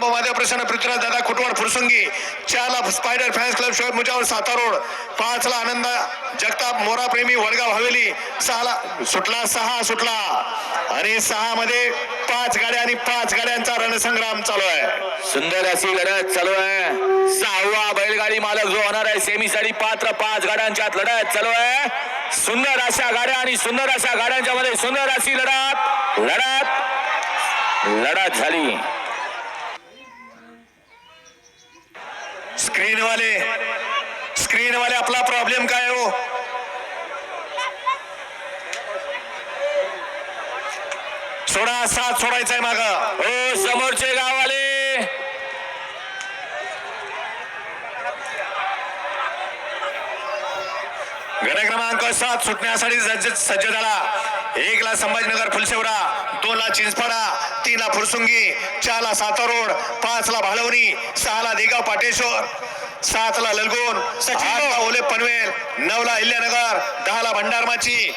माझ्या प्रश्न पृथ्वीराज दादा खुटवाड फुरसुंगी चारला spider fans club Shoaib Mujawar साता रोड पाचला आनंद जगताप मोरा प्रेमी वडगाव हवेली सहाला सुटला सहा सुटला. आणि सहा मध्ये पाच गाड्या आणि पाच गाड्यांचा रणसंग्राम चालू आहे. सुंदर अशी लढत चालू आहे. सहावा बैलगाडी मालक जो होणार आहे सेमीसाठी पात्र पाच गाड्यांच्यात लढत चालू आहे. सुंदर अशा गाड्या आणि सुंदर अशा गाड्यांच्या मध्ये सुंदर अशी लढत लढत लढत झाली. स्क्रीन वाले स्क्रीन वाले आपला प्रॉब्लेम काय हो? सोडा सात सोडायचंय माग. हो समोरचे गाववाले. गड क्रमांक सात सुटण्यासाठी सज्ज सज्ज झाला. एक ला संभाजीनगर फुलशेवडा दोन ला चिंचपाडा तीन ला फुरसुंगी चार ला साता रोड पाच ला भालवणी सहा ला देगाव पाटेश्वर सात ला ललगोन ला ओले पनवेल नऊ ला अहिल्यानगर दहा ला भंडारमाची.